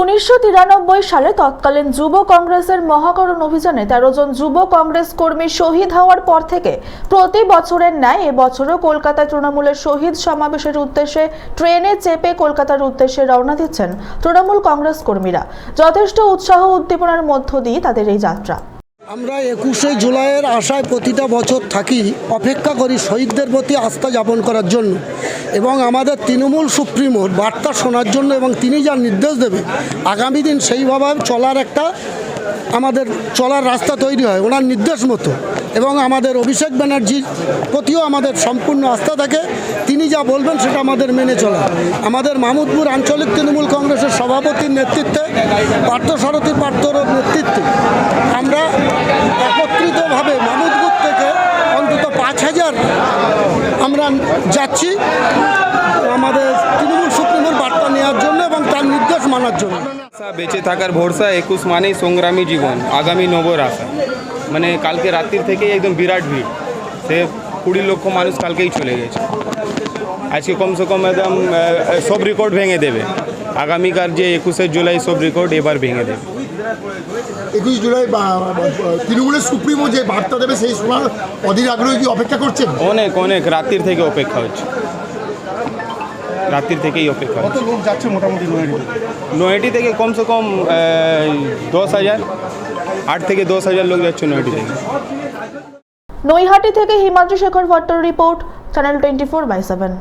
উনিশশো তিরানব্বই সালে তৎকালীন যুব কংগ্রেসের মহাকরণ অভিযানে তেরো জন যুব কংগ্রেস কর্মী শহীদ হওয়ার পর থেকে প্রতি বছরের ন্যায় এবছরও কলকাতায় তৃণমূলের শহীদ সমাবেশের উদ্দেশ্যে ট্রেনে চেপে কলকাতার উদ্দেশ্যে রওনা দিচ্ছেন তৃণমূল কংগ্রেস কর্মীরা। যথেষ্ট উৎসাহ উদ্দীপনার মধ্য দিয়ে তাদের এই যাত্রা। আমরা একুশে জুলাইয়ের আশায় প্রতিটা বছর থাকি অপেক্ষা করি শহীদদের প্রতি আস্থা যাপন করার জন্য। এবং আমাদের তৃণমূল সুপ্রিমোর বার্তা শোনার জন্য এবং তিনি যা নির্দেশ দেবে, আগামী দিন সেইভাবে চলার একটা আমাদের চলার রাস্তা তৈরি হয়, ওনার নির্দেশ মতো। এবং আমাদের অভিষেক ব্যানার্জির প্রতিও আমাদের সম্পূর্ণ আস্থা থাকে, তিনি যা বলবেন সেটা আমাদের মেনে চলা। আমাদের মামুদপুর আঞ্চলিক তৃণমূল কংগ্রেসের সভাপতির নেতৃত্বে পার্থসারথী পার্থর নেতৃত্বে আমরা একত্রিতভাবে মামুদপুর থেকে অন্তত পাঁচ হাজার আমরা যাচ্ছি আমাদের তৃণমূল সুপ্রিমোর বার্তা নেওয়ার জন্য এবং তার নির্দেশ মানার জন্য। বেঁচে থাকার ভরসা একুশ মানেই সংগ্রামী জীবন, আগামী নবর আশা। মানে কালকে রাত্রির থেকে একদম বিরাট ভিড়। সে কুড়ি লক্ষ মানুষ কালকেই চলে গেছে। আজকে কমসে কম একদম সব রেকর্ড ভেঙে দেবে। আগামীকার যে একুশে জুলাই সব রেকর্ড এবার ভেঙে দেবে। একুশ জুলাই তৃণমূলের সুপ্রিমো যে বার্তা দেবে সেই শোনার অধীর আগ্রহে কি অপেক্ষা করছেন? অনেক অনেক রাত্রির থেকে অপেক্ষা হচ্ছে। রাত্রির থেকেই অপেক্ষা কত লোক যাচ্ছে মোটামুটি নৈহাটি নয়টি থেকে কমসে কম দশ হাজার। আট থেকে দশ হাজার লোক যাচ্ছে নয়টি থেকে। নৈহাটি থেকে Himadri Shekhar ভট্টর report channel twenty four by seven